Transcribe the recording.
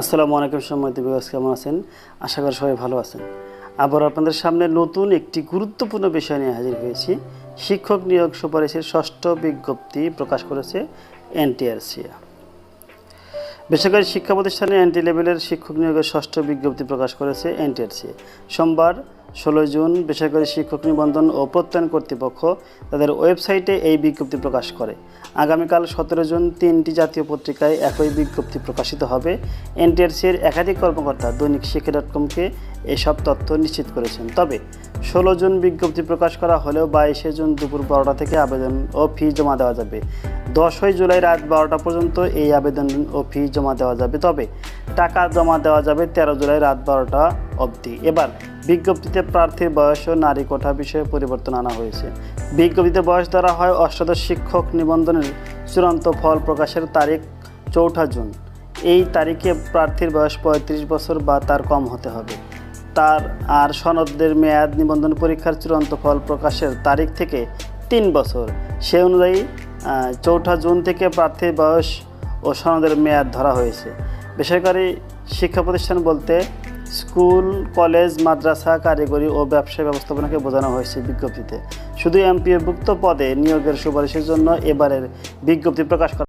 আসসালামু আলাইকুম সম্মানিত বিভাগ কেমন আছেন? আশা করি সবাই ভালো আছেন। আবার আপনাদের সামনে নতুন একটি গুরুত্বপূর্ণ বিষয় নিয়ে হাজির হয়েছি। শিক্ষক নিয়োগ সুপারিশের ষষ্ঠ বিজ্ঞপ্তি প্রকাশ করেছে এনটিআরসিয়া বেসরকারি শিক্ষা প্রতিষ্ঠানে এনটি লেভেলের শিক্ষক নিয়োগের ষষ্ঠ বিজ্ঞপ্তি প্রকাশ করেছে এনটিআরসি। সোমবার ষোলো জুন বেসরকারি শিক্ষক নিবন্ধন ও প্রত্যয়ন কর্তৃপক্ষ তাদের ওয়েবসাইটে এই বিজ্ঞপ্তি প্রকাশ করে। আগামীকাল সতেরো জুন তিনটি জাতীয় পত্রিকায় একই বিজ্ঞপ্তি প্রকাশিত হবে। এনটিআরসির একাধিক কর্মকর্তা দৈনিক শিক্ষা ডট কমকে এসব তথ্য নিশ্চিত করেছেন। তবে ষোলো জুন বিজ্ঞপ্তি প্রকাশ করা হলেও বাইশে জুন দুপুর বারোটা থেকে আবেদন ও ফি জমা দেওয়া যাবে। দশই জুলাই রাত বারোটা পর্যন্ত এই আবেদন ও ফি জমা দেওয়া যাবে। তবে টাকা জমা দেওয়া যাবে তেরো জুলাই রাত বারোটা অবধি। এবার বিজ্ঞপ্তিতে প্রার্থীর বয়স ও নারী কোঠা বিষয়ে পরিবর্তন আনা হয়েছে। বিজ্ঞপ্তিতে বয়স ধরা হয় অষ্টাদশ শিক্ষক নিবন্ধনের চূড়ান্ত ফল প্রকাশের তারিখ চৌঠা জুন। এই তারিখে প্রার্থীর বয়স পঁয়ত্রিশ বছর বা তার কম হতে হবে। তার আর সনদদের মেয়াদ নিবন্ধন পরীক্ষার চূড়ান্ত ফল প্রকাশের তারিখ থেকে তিন বছর। সে অনুযায়ী চৌঠা জুন থেকে প্রার্থীর বয়স ও সনদের মেয়াদ ধরা হয়েছে। বেসরকারি শিক্ষা প্রতিষ্ঠান বলতে স্কুল, কলেজ, মাদ্রাসা, কারিগরি ও ব্যবসায় ব্যবস্থাপনাকে বোঝানো হয়েছে বিজ্ঞপ্তিতে। শুধু এমপিওভুক্ত পদে নিয়োগের সুপারিশের জন্য এবারের বিজ্ঞপ্তি প্রকাশ করা